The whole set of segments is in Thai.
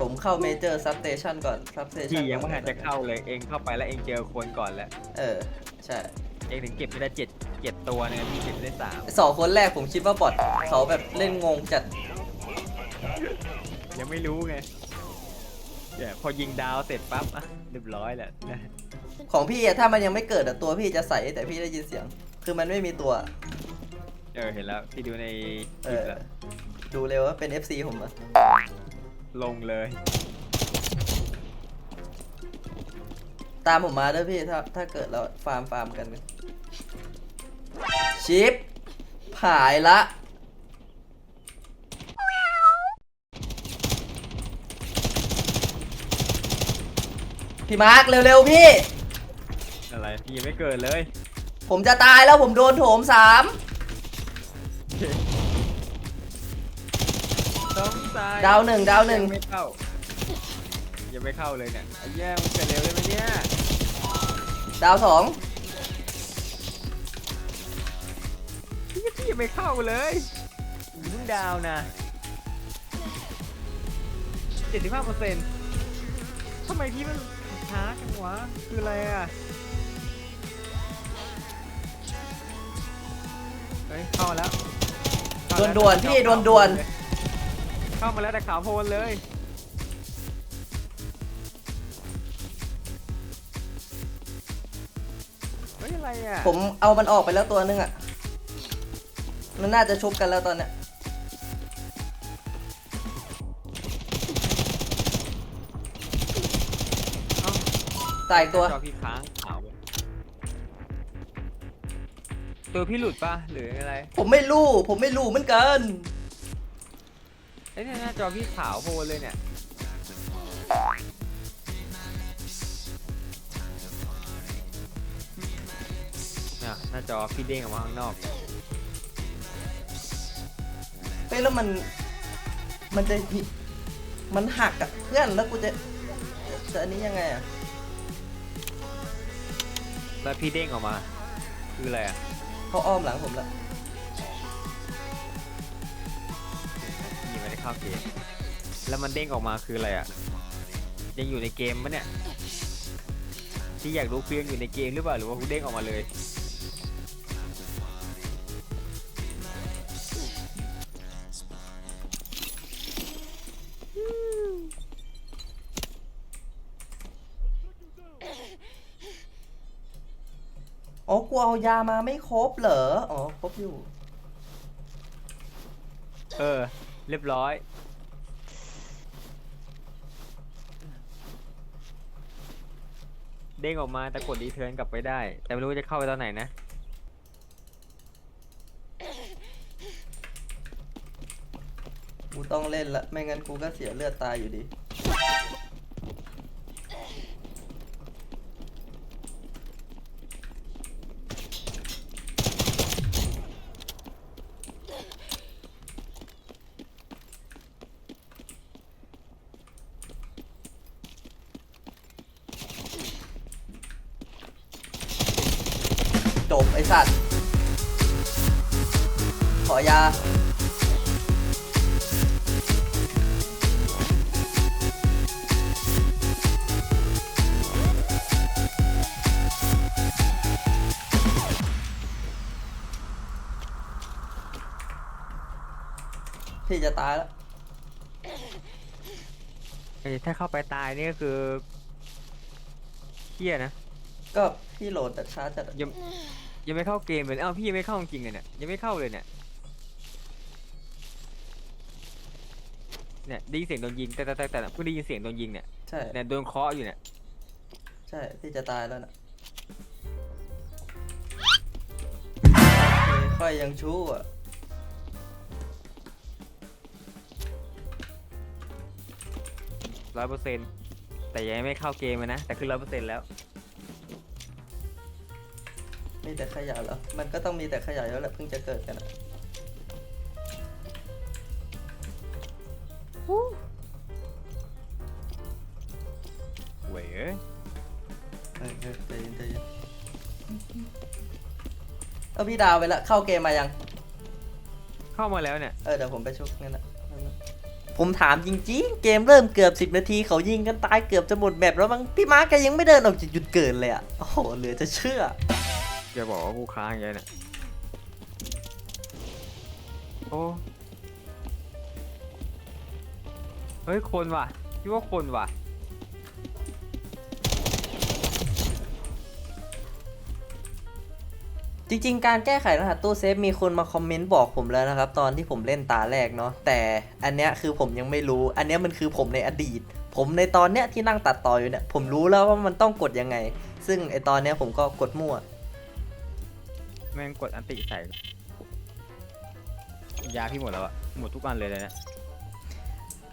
ผมเข้าเมเจอร์ซับสเตชันก่อนซับสเตชันพี่ยังไม่ทันจะเข้าเลย เองเข้าไปแล้วเองเจอคนก่อนแล้วเออ ใช่เองถึงเก็บไม่ได้เจ็ดเจ็ดตัวเนี่ยพี่เก็บไม่ได้สามสองคนแรกผมคิดว่าบอทเขาแบบเล่นงงจัดยังไม่รู้ไงเนี่ยพอยิงดาวเสร็จปั๊บอะเรียบร้อยแหละนะของพี่อะถ้ามันยังไม่เกิดอะตัวพี่จะใสแต่พี่ได้ยินเสียง คือมันไม่มีตัว เออเห็นแล้วพี่ดูในคเอลิปอแล้วดูเร็วว่าเป็น FC ผมอะ ลงเลย ตามผมมาด้วยพี่ถ้าถ้าเกิดเราฟาร์มฟาร์มกันชิปผายละ พี่มาร์คเร็วๆพี่ อะไรพี่ยังไม่เกิดเลย ผมจะตายแล้วผมโดนโถมสาม องตายดาวหนึ่งดาวหนึ่ง ยังไม่เข้ายังไม่เข้าเลยเนี่ยไอ้แย่มันเกิดเร็วได้ไหมเนี่ยดาวสองพี่พี่ยังไม่เข้าเลยอย่าเพิ่งดาวนะเจ็ดสิบห้าเปอร์เซ็นต์ทำไมพี่มันช้าจังวะคืออะไรอะเฮ้ยเข้ามาแล้วเข้าแล้วด่วนๆพี่ด่วน เข้ามาแล้วแต่ขาวโพลนเลย เฮ้ย อะไรอะๆผมเอามันออกไปแล้วตัวนึงอะมันน่าจะชุบกันแล้วตอนเนี้ยเอ้าตายอีกตัว จอพี่ค้างขาวเลยตัวพี่หลุดปะหรืออะไร ผมไม่รู้ ผมไม่รู้เหมือนกัน ไอ้เนี่ยหน้าจอพี่ขาวโพลนเลยเนี่ย เนี่ยหน้าจอพี่เด้งออกมาข้างนอก เฮ้ยแล้วมัน มันจะหิมันหักอะเพื่อนแล้วกูจะจะอันนี้ยังไงอะแล้วพี่เด้งออกมา คืออะไรอะเขาอ้อมหลังผมละ เข้าเกม แล้วมันเด้งออกมาคืออะไรอะ ยังอยู่ในเกมปะเนี่ย ที่อยากรู้คือยังอยู่ในเกมหรือเปล่าหรือว่ากูเด้งออกมาเลยอ๋อ กูเอายามาไม่ครบเหรอ อ๋อ ครบอยู่ เออ เรียบร้อย เด้งออกมาแต่กดรีเทิร์นกลับไปได้ แต่ไม่รู้ว่าจะเข้าไปตอนไหนนะ กูต้องเล่นละ ไม่งั้นกูก็เสียเลือดตายอยู่ดี อสัตว์ ขอยา พี่จะตายแล้ว เอ้ยถ้าเข้าไปตายนี่ก็คือเฮียนะก็พี่โหลดแต่ช้าจัดอะยัง ยังไม่เข้าเกมเลยอ้าวพี่ยังไม่เข้าจริงๆเลยเนี่ยยังไม่เข้าเลยเนี่ยเนี่ยได้ยินเสียงโดนยิงแต่แต่แต่แต่เพิ่งได้ยินเสียงโดนยิงเนี่ยใช่ เนี่ยโดนเคาะอยู่เนี่ยใช่พี่จะตายแล้วนะค่อยยังชู้อะ ร้อยเปอร์เซ็นต์แต่ยังไม่เข้าเกมเลยนะแต่คือร้อยเปอร์เซ็นต์แล้ว มีแต่ขยะเหรอ มันก็ต้องมีแต่ขยะแล้วแหละเพิ่งจะเกิดกันอะเว้ยเอ้ยเออเออใจเย็นใจเย็นเอาพี่ดาวไปละเข้าเกมมายัง เข้ามาแล้วเนี่ย เออเดี๋ยวผมไปชุบงั้นนะนั่นนะผผมถามจริงๆ เกมเริ่มเกือบ 10 นาทีเขายิงกันตายเกือบจะหมดแมปแล้วมั้งพี่มาร์กแกยังไม่เดินออกจากจุดเกิดเลยอะโอ้โหเหลือจะเชื่อ จะบอกว่ากูค้างอย่างเงี้เนี่ยโอ้เฮ้ยคนว่ะพี่ว่าคนว่ะจริงๆ การแก้ไขรหัสตู้เซฟมีคนมาคอมเมนต์บอกผมแล้วนะครับ ตอนที่ผมเล่นตาแรกเนาะแต่อันเนี้ยคือผมยังไม่รู้ อันเนี้ยมันคือผมในอดีต ผมในตอนเนี้ยที่นั่งตัดต่ออยู่เนี่ยผมรู้แล้วว่ามันต้องกดยังไง ซึ่งไอตอนเนี้ยผมก็กดมั่ว แม่งกดอันติใส่ ยาพี่หมดแล้วอะหมดทุกอันเลยเลยเนี่ย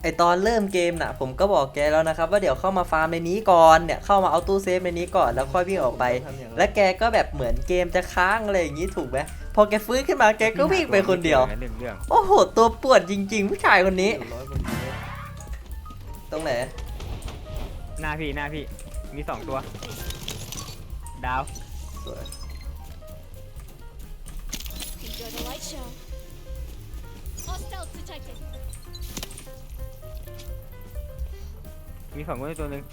ไอตอนเริ่มเกมน่ะ ผมก็บอกแกแล้วนะครับ ว่าเดี๋ยวเข้ามาฟาร์มในนี้ก่อนเนี่ยเข้ามาเอาตู้เซฟในนี้ก่อนแล้วค่อยวิ่งออกไป และแกก็แบบเหมือนเกมจะค้างอะไรอย่างนี้ถูกไหมพอแกฟื้นขึ้นมาแกก็วิ่งไปคนเดียว หนึ่งเรื่องโอ้โห ตัวปวดจริง ๆ ผู้ชายคนนี้ ตรงไหนหน้าพี่หน้าพี่มีสองตัว ดาวสวย Enjoy the light show. Hostiles detected. มีฝั่งนู้นตัวหนึ่ง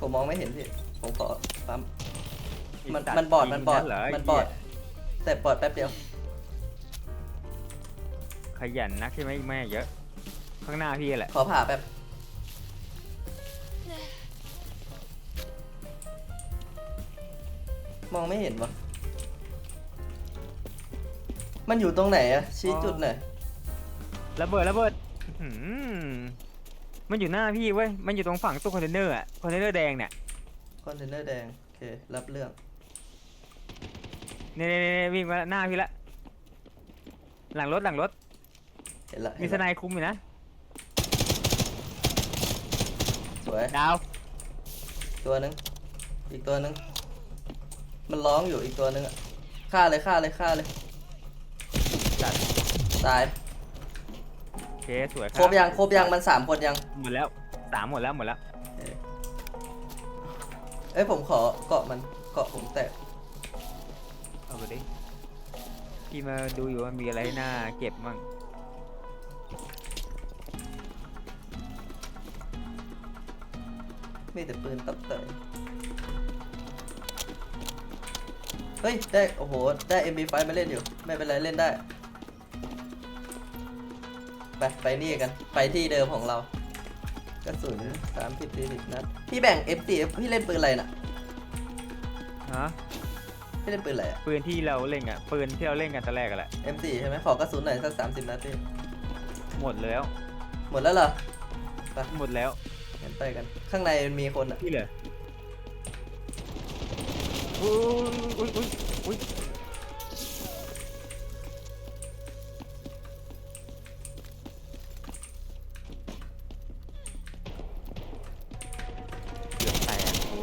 ผมมองไม่เห็นพี่ ผมขอปั๊มไมันสัตว์มันบอดมันบอดยิงเหรมันบอดไเหี้ยแต่บอดแป๊บเดียว ขยันนักใช่ไหมแม่เยอะ ข้างหน้าพี่แหละ ขอผ่าแป๊บ มองไม่เห็นวะมันอยู่ตรงไหนอะชี้จุดหน่อยระเบิดระเบิดอื้อหือมันอยู่หน้าพี่เว้ย มันอยู่ตรงฝั่งตู้คอนเทนเนอร์อะคอนเทนเนอร์แดงเนี่ยคอนเทนเนอร์แดงโอเครับเรื่องเนี่ยเนี่ยเนี่ยวิ่งมาหน้าพี่ละ หลังรถหลังรถ เห็นละมีเห็นสละไนายคุมอยู่นะ สวยดาวตัวหนึงอีกตัวหนึง มันร้องอยู่อีกตัวหนึงอะฆ่าเลยฆ่าเลยฆ่าเลยจัดตายโอเคสวยคครบยังครบยังมันสามคนยังหมดแล้วสามหมดแล้วหมดแล้วเอ้ยผมขอเกาะมันเกาะผมแตกเอาไปดิพี่มาดูอยู่ว่ามีอะไรให้น่าเก็บมั่งมีแต่ปืนตับเตย เฮ้ย ได้ โอ้โห ได้ MB5 มาเล่นอยู่ ไม่เป็นไร เล่นได้ ไป ไปนี่กัน ไปที่เดิมของเรา กระสุนสามสิบสี่สิบนัด พี่แบ่ง F4 พี่เล่นปืนอะไรน่ะ ฮะพี่เล่นปืนอะไรอะ ปืนที่เราเล่นอะปืนที่เราเล่นกันตอนแรกอะแหละ M4 ใช่ไหมขอกระสุนหน่อยสักสามสิบนัดพี่หมดแล้วหมดแล้วเหรอ หมดแล้วงั้นไปกัน ข้างในมันมีคนอะพี่เหลือ อุ้ยอุ้ยอุ้ยอุ้ยเกือบแตกโอ้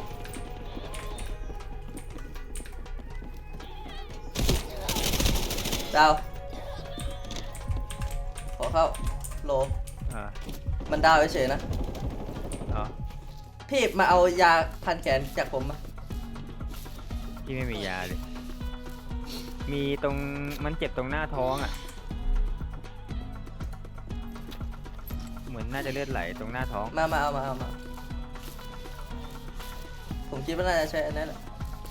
ดาวขอเข้าโล อ่ามันดาวเฉยๆนะอ๋อพี่มาเอายาพันแขนจากผมมา พี่ไม่มียาเลย มีตรงมันเจ็บตรงหน้าท้องอะ เหมือนน่าจะเลือดไหลตรงหน้าท้อง มามาเอามาเอามา ผมคิดว่าน่าจะใช้อันนั้นแหละ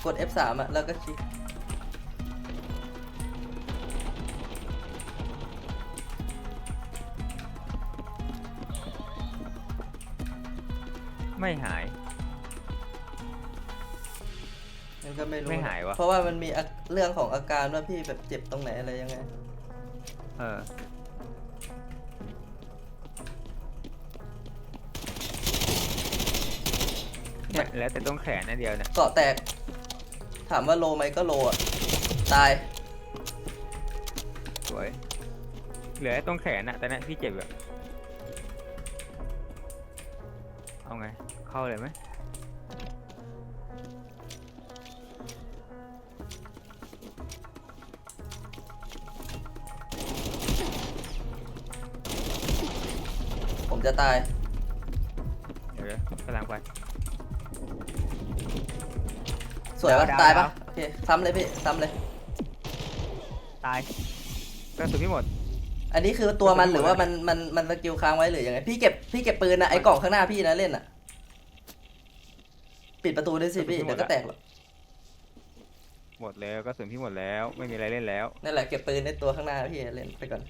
กด F3 อะ แล้วก็คลิก ไม่หาย ก็ไม่รู้ไม่หายวะ เพราะว่ามันมีอาเรื่องของอาการว่าพี่แบบเจ็บตรงไหนอะไรยังไง เออ เนี่ย แล้วแต่ต้องแขนนั่นเดียวเนี่ยเกาะแตก ถามว่าโลไหมก็โลอะ ตาย สวย เหลือไอ้ตรงแขนอะแต่เนี่ยพี่เจ็บแบบเอาไง เข้าเลยไหม จะตาย เดี๋ยวกำลังไป สวยปะดาวตายปะดาวโอเคซ้ำเลยพี่ซ้ำเลย ตายกระสุนพี่หมด อันนี้คือตัวมันหรือว่ามันมันมันสกิลค้างไว้หรือยังไงพี่เก็บพี่เก็บปืนนะไอ้กล่องข้างหน้าพี่นะเล่นอะ ปิดประตูด้วยสิพี่เดี๋ยวก็แตกหรอกหมดแล้วกระสุนพี่หมดแล้ว ไม่มีอะไรเล่นแล้ว นั่นแหละเก็บปืนในตัวข้างหน้าพี่เล่นไปก่อน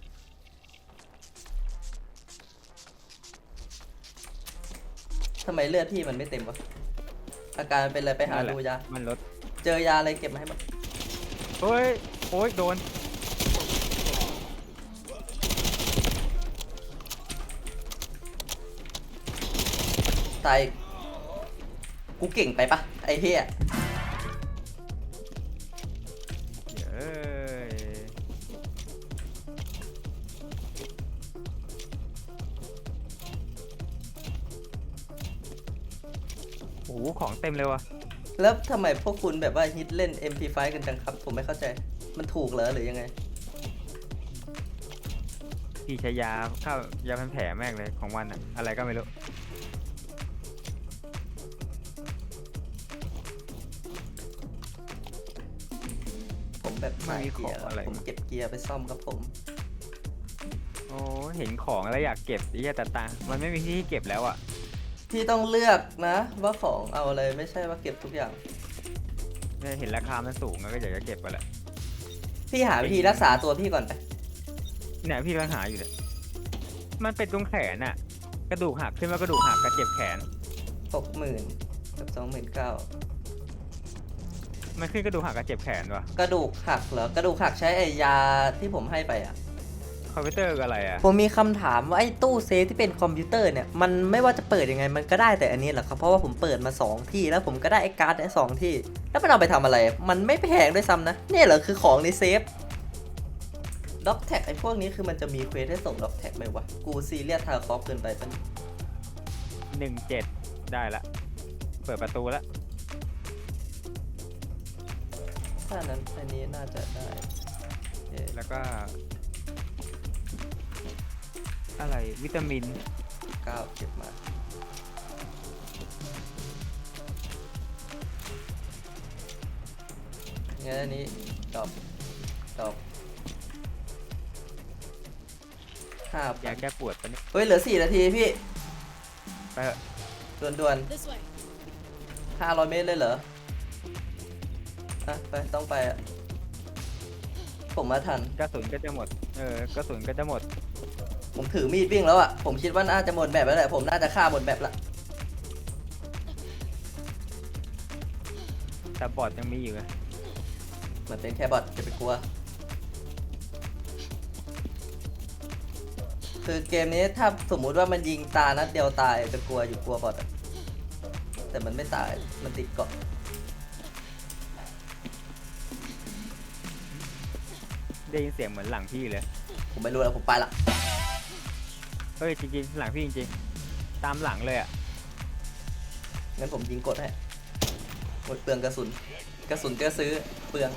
ทำไมเลือดพี่มันไม่เต็มวะอาการมันเป็นอะไรไปหานั่นแหละดูยา มันลด เจอยาอะไรเก็บมาให้หมดเฮ้ย โอ้ยโดน ตายอีกกูเก่งไปปะไอ้เหี้ยเอ้ย ของเต็มเลยวะแล้วทำไมพวกคุณแบบว่าฮิตเล่น MP5 กันจังครับ ผมไม่เข้าใจ มันถูกเหรอหรือยังไง พี่ใช้ยาเข้ายาพันแผลแม่งเลยของมันอะอะไรก็ไม่รู้ ผมแบบไม่มีเกียร์ของอะไร ผมเก็บเกียร์ไปซ่อมครับผม โอ้เห็นของแล้วอยากเก็บไอ้เหี้ยแต่ตังค์มันไม่มีที่เก็บแล้วอะ พี่ต้องเลือกนะ ว่าของเอาอะไรไม่ใช่ว่าเก็บทุกอย่าง เนี่ยเห็นราคามันสูงแล้วก็อยากจะเก็บไปแหละพี่หาวิธีรักษาตัวพี่ก่อนไปเนี่ยพี่กำลังหาอยู่เนี่ยมันเป็นตรงแขนอะกระดูกหักขึ้นมากระดูกหักกระเจ็บแขน หกหมื่นกับสองหมื่นเก้ามันขึ้นกระดูกหักกระเจ็บแขนวะกระดูกหักเหรอกระดูกหักใช้ไอ้ยาที่ผมให้ไปอะ คอมพิวเตอร์คืออะไรอะ ผมมีคำถามว่าไอ้ตู้เซฟที่เป็นคอมพิวเตอร์เนี่ยมันไม่ว่าจะเปิดยังไงมันก็ได้แต่อันนี้แหละครับเพราะว่าผมเปิดมา 2 ที่แล้วผมก็ได้ไอ้การ์ดได้สองที่ แล้วมันเอาไปทำอะไร มันไม่แพงด้วยซ้ำนะเนี่ยเหรอคือของในเซฟด็อกแท็กไอ้พวกนี้คือมันจะมีเควสให้ส่งด็อกแท็กไหมวะกูซีเรียสทาคอฟเกินไปปะเนี่ยหนึ่งเจ็ดได้ละ เปิดประตูละถ้านั้นอันนี้น่าจะได้เอ๊ะแล้วก็ อะไรวิตามินเก้าเก็บมา งั้นอันนี้ดอกดอกห้าพัยานแก้ปวดปะเนี่ยเฮ้ย เหลือสี่นาทีพี่ ไปเถอะด่วน This way. ๆห้าร้อยเมตรเลยเหรออะไป ต้องไปอะ ผมมาทัน กระสุนก็จะหมด เออกระสุนก็จะหมด ผมถือมีดวิ่งแล้วอะ ผมคิดว่าน่าจะหมดแบบแล้วแหละผมน่าจะฆ่าหมดแบบละ แต่บอดยังมีอยู่ไงมันเป็นแค่บอทจะไปกลัว คือเกมนี้ถ้าสมมุติว่ามันยิงตานัดเดียวตายจะกลัวอยู่กลัวบอทอะแต่มันไม่ตายมันติดเกาะได้ยินเสียงเหมือนหลังพี่เลย ผมไม่รู้แล้วผมไปละ เฮ้ยจริงๆหลังพี่จริงๆ ตามหลังเลยอะงั้นผมยิงกดให้หมดเปลืองกระสุน กระสุนก็ซื้อเปลือง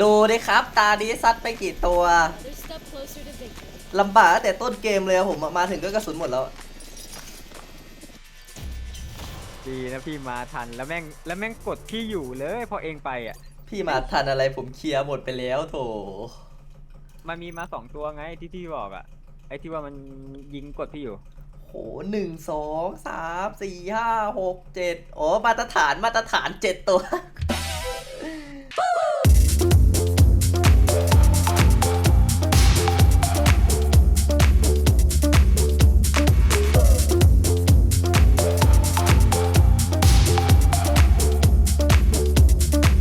ดูดิครับ ตาดีซัดไปกี่ตัว Another step closer to victory. ลำบากตั้งแต่ต้นเกมเลยอะผมอะมาถึงก็กระสุนหมดแล้ว ดีนะพี่มาทันแล้วแม่งแล้วแม่งกดพี่อยู่เลยพอเองไปอะ พี่มาทันอะไรผมเคลียร์หมดไปแล้วโถมันมีมาสองตัวไงที่พี่บอกอะ ไอ้ที่ว่ามันยิงกดพี่อยู่ โหหนึ่งสองสามสี่ห้าหกเจ็ดโอ้มาตรฐานมาตรฐานเจ็ดตัว